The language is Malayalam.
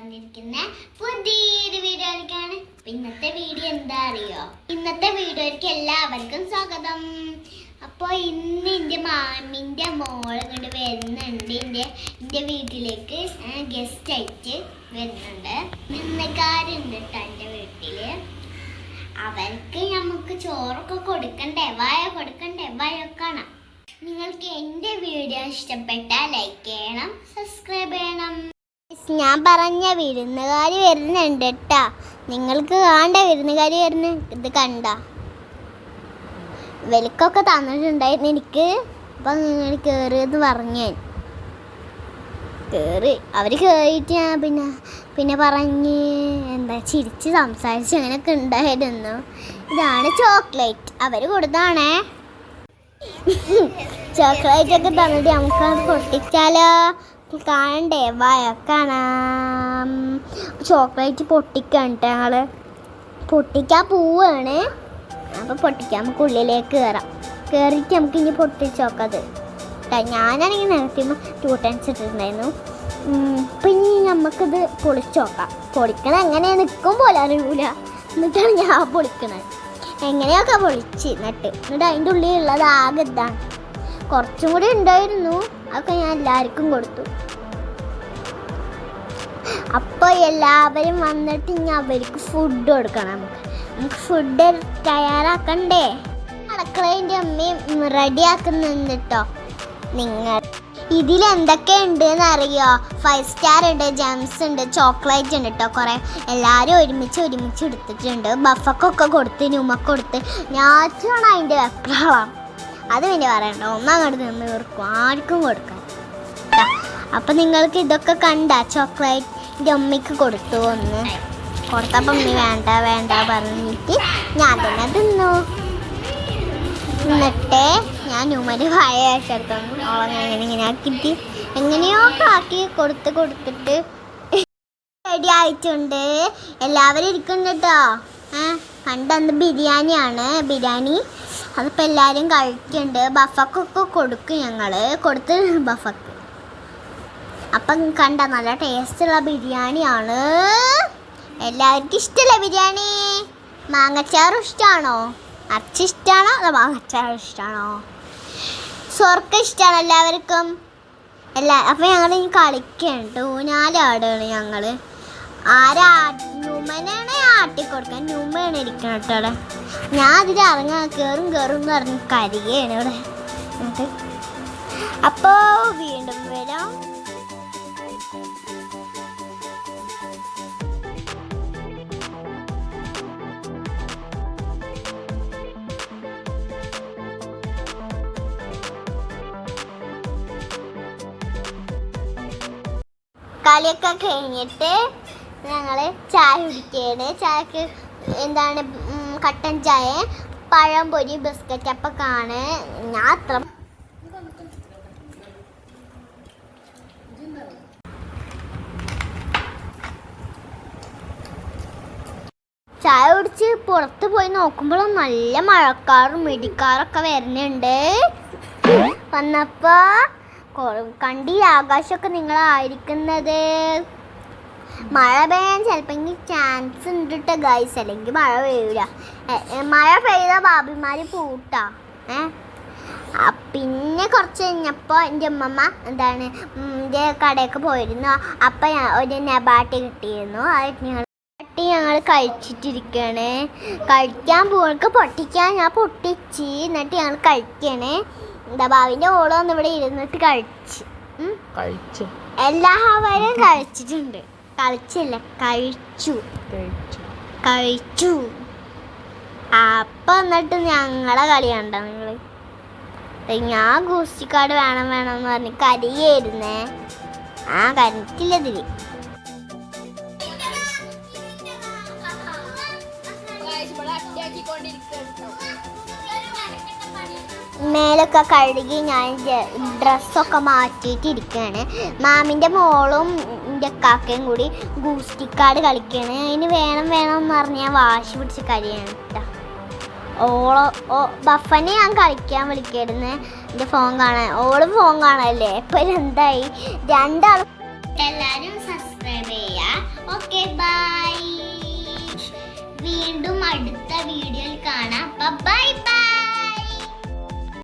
വന്നിരിക്കുന്ന പുതിയൊരു വീഡിയോയിലേക്കാണ്. ഇന്നത്തെ വീഡിയോ എന്താ അറിയോ? ഇന്നത്തെ വീഡിയോയിലേക്ക് എല്ലാവർക്കും സ്വാഗതം. അപ്പോൾ ഇന്ന് എന്റെ മാമിന്റെ മോൾ ഇങ്ങോട്ട് വരുന്നുണ്ട്. എന്റെ എന്റെ വീട്ടിലേക്ക് ഗസ്റ്റ് ആയിട്ട് വരുന്നുണ്ട്. നിന്നക്കാരുണ്ട് കേട്ടോ എന്റെ വീട്ടിൽ അവർക്ക് നമുക്ക് ചോറൊക്കെ കൊടുക്കണ്ടേ? വായ കൊടുക്കണ്ടേ? വായ കാണാം. നിങ്ങൾക്ക് എന്റെ വീഡിയോ ഇഷ്ടപ്പെട്ടാൽ ലൈക്ക് ചെയ്യണം ഞാൻ പറഞ്ഞ വിരുന്നുകാർ വരുന്നുണ്ട് കേട്ടാ നിങ്ങൾക്ക് കാണണ്ട വിരുന്നുകാർ വരുന്ന ഇത് കണ്ട. വിലക്കൊക്കെ തന്നിട്ടുണ്ടായിരുന്നു എനിക്ക്. അപ്പം നിങ്ങൾ കയറിയെന്ന് പറഞ്ഞു കയറി അവർ കയറിയിട്ട് ഞാൻ പിന്നെ പിന്നെ പറഞ്ഞ് എന്താ ചിരിച്ച് സംസാരിച്ച് അങ്ങനെയൊക്കെ ഉണ്ടായിരുന്നു. ഇതാണ് ചോക്ലേറ്റ്. അവർ കൊടുത്താണേ ചോക്ലേറ്റ് ഒക്കെ തന്നിട്ട് നമുക്കത് പൊട്ടിച്ചാലോ? കാണണ്ടേ? വഴക്കണം. കാണാം ചോക്ലേറ്റ് പൊട്ടിക്കണ്ട ഞങ്ങൾ പൊട്ടിക്കാൻ പോവാണ്. അപ്പോൾ പൊട്ടിക്കാം. നമുക്ക് ഉള്ളിലേക്ക് കയറാം കയറിയിട്ട് നമുക്ക് ഇനി പൊട്ടിച്ച് നോക്കത് ഞാനാണെങ്കിൽ നേരത്തെ ടൂ ടൈംസ് ഇട്ടിട്ടുണ്ടായിരുന്നു. പിന്നെ നമുക്കിത് പൊളിച്ച് നോക്കാം. പൊളിക്കണ എങ്ങനെ നിൽക്കും പോലെ അറിയൂല. എന്നിട്ടാണ് ഞാൻ പൊളിക്കണത്. എങ്ങനെയൊക്കെ പൊളിച്ച്? എന്നിട്ട്. എന്നിട്ട് അതിന്റെ ഉള്ളിലുള്ളത് ആകെ ഇതാണ്. കുറച്ചും കൂടി ഉണ്ടായിരുന്നു. അതൊക്കെ ഞാൻ എല്ലാവർക്കും കൊടുത്തു. അപ്പോൾ എല്ലാവരും വന്നിട്ട് ഇനി അവർക്ക് ഫുഡ് കൊടുക്കണം നമുക്ക്. നമുക്ക് ഫുഡ് തയ്യാറാക്കണ്ടേ? അടുക്കളേന്റെ അമ്മയും റെഡിയാക്കുന്നുണ്ട് കേട്ടോ നിങ്ങൾ ഇതിൽ എന്തൊക്കെ ഉണ്ട് എന്ന് അറിയോ ഫൈവ് സ്റ്റാർ ഉണ്ട് ജംസ് ഉണ്ട് ചോക്ലേറ്റ് ഉണ്ട് കേട്ടോ കുറേ. എല്ലാവരും ഒരുമിച്ച് ഒരുമിച്ച് എടുത്തിട്ടുണ്ട്. ബഫക്കൊക്കെ കൊടുത്ത് ന്യൂമൊക്കെ കൊടുത്ത്. ഞാനാണ് അതിന്റെ വെപ്രാളം. അത് പിന്നെ പറയണ്ട. ഒന്നങ്ങോട്ട് നിന്ന് ഇവർക്കും ആർക്കും കൊടുക്കാം അപ്പം നിങ്ങൾക്ക് ഇതൊക്കെ കണ്ട ചോക്ലേറ്റ് അമ്മയ്ക്ക് കൊടുത്തു ഒന്ന്. കൊടുത്തപ്പം നീ വേണ്ട വേണ്ട പറഞ്ഞിട്ട് ഞാൻ തന്നെ തിന്നു. എന്നിട്ട് ഞാൻ ഉമ്മര് ഭയ ചേർത്തൊന്നു ഓളെ ഇങ്ങനെ ആക്കിയിട്ട് എങ്ങനെയോ ആക്കി കൊടുത്ത് കൊടുത്തിട്ട് റെഡി ആയിട്ടുണ്ട്. എല്ലാവരും ഇരിക്കുന്നുണ്ട്? കണ്ടന്ന് ബിരിയാണിയാണ്? ബിരിയാണി അതിപ്പോൾ എല്ലാവരും കഴിക്കുന്നുണ്ട് ബഫക്കൊക്കെ കൊടുക്കും ഞങ്ങൾ കൊടുത്ത് ബഫക്ക്. അപ്പം കണ്ട നല്ല ടേസ്റ്റുള്ള ബിരിയാണിയാണ്. എല്ലാവർക്കും ഇഷ്ടമല്ല ബിരിയാണി? മാങ്ങച്ചാറും ഇഷ്ടമാണോ അച്ഛ ഇഷ്ടമാണോ അതോ മാങ്ങച്ചാറും ഇഷ്ടമാണോ സ്വർക്ക ഇഷ്ടമാണ് എല്ലാവർക്കും. എല്ലാ അപ്പം ഞങ്ങൾ കളിക്കുന്നുണ്ട് ഊഞ്ഞാലാടുകയാണ് ഞങ്ങൾ ആരാ ന്യൂമനാണ് ആട്ടി കൊടുക്കാൻ. ന്യൂമയാണ് ഇരിക്കണം കേട്ടോ അവിടെ. ഞാൻ അതിൽ ഇറങ്ങാൻ കയറും കയറും എന്ന് പറഞ്ഞ് കരികയാണ് ഇവിടെ. അപ്പോ വീണ്ടും വരാം. കളിയൊക്കെ കഴിഞ്ഞിട്ട് ഞങ്ങൾ ചായ കുടിക്കുകയാണ്. ചായക്ക് എന്താണ് കട്ടൻ ചായ പഴംപൊരി ബിസ്ക്കറ്റ്. അപ്പം കാണ് ഞാൻ അത്ര ചായ കുടിച്ച് പുറത്ത് പോയി നോക്കുമ്പോൾ നല്ല മഴക്കാറും ഇടിക്കാറൊക്കെ വരുന്നുണ്ട്. വന്നപ്പോ കണ്ടി ആകാശമൊക്കെ നിങ്ങളായിരിക്കുന്നത്. മഴ പെയ്യാൻ ചിലപ്പോൾ ചാൻസ് ഉണ്ട് കേട്ടോ ഗൈസ് അല്ലെങ്കിൽ മഴ പെയ്യൂല. മഴ പെയ്ത ബാബിമാര് പൂട്ടാ. ഏ? പിന്നെ കുറച്ച് കഴിഞ്ഞപ്പോൾ എന്റെ അമ്മമ്മ എന്താണ് എന്റെ കടയൊക്കെ പോയിരുന്നു. അപ്പം ഞാൻ ഒരു നെബാട്ടി കിട്ടിയിരുന്നു. അത് ഞങ്ങൾ പൊട്ടി ഞങ്ങൾ കഴിച്ചിട്ടിരിക്കുകയാണ് കഴിക്കാൻ പോൾക്ക് പൊട്ടിക്കാൻ ഞാൻ പൊട്ടിച്ച് എന്നിട്ട് ഞങ്ങൾ കഴിക്കണേ. എന്താ ഭാവിന്റെ ഓളം ഒന്ന് ഇവിടെ ഇരുന്നിട്ട് കഴിച്ച്. കഴിച്ചു. എല്ലാവരും കഴിച്ചിട്ടുണ്ട്. കളിച്ചില്ല? കഴിച്ചു. കഴിച്ചു. അപ്പൊ എന്നിട്ട് ഞങ്ങളെ കളി കണ്ട നിങ്ങൾ ഞാൻ ഗൂസ്റ്റിക്കാട് വേണം വേണം എന്ന് പറഞ്ഞ് കരിയായിരുന്നേ. ആ കരറ്റില്ലതിൽ മേലൊക്കെ കഴുകി ഞാൻ ഡ്രസ്സൊക്കെ മാറ്റിയിട്ടിരിക്കുകയാണ് മാമിന്റെ മോളും എന്റെ അക്കാക്കയും കൂടി ഗൂസ്റ്റിക്കാട് കളിക്കുകയാണ് അതിന് വേണം വേണം എന്ന് പറഞ്ഞ് ഞാൻ വാശി പിടിച്ച് കഴിയാണ് ഓളോ ഓ ബഫനെ ഞാൻ കളിക്കാൻ വിളിക്കായിരുന്നു. എന്റെ ഫോൺ കാണാൻ ഓൾ ഫോൺ കാണാല്ലേ ഇപ്പം എന്തായി രണ്ടാളും എല്ലാവരും സബ്സ്ക്രൈബ് ചെയ്യുക ഓക്കെ ബൈ വീണ്ടും അടുത്ത വീഡിയോയിൽ കാണാം. Bye bye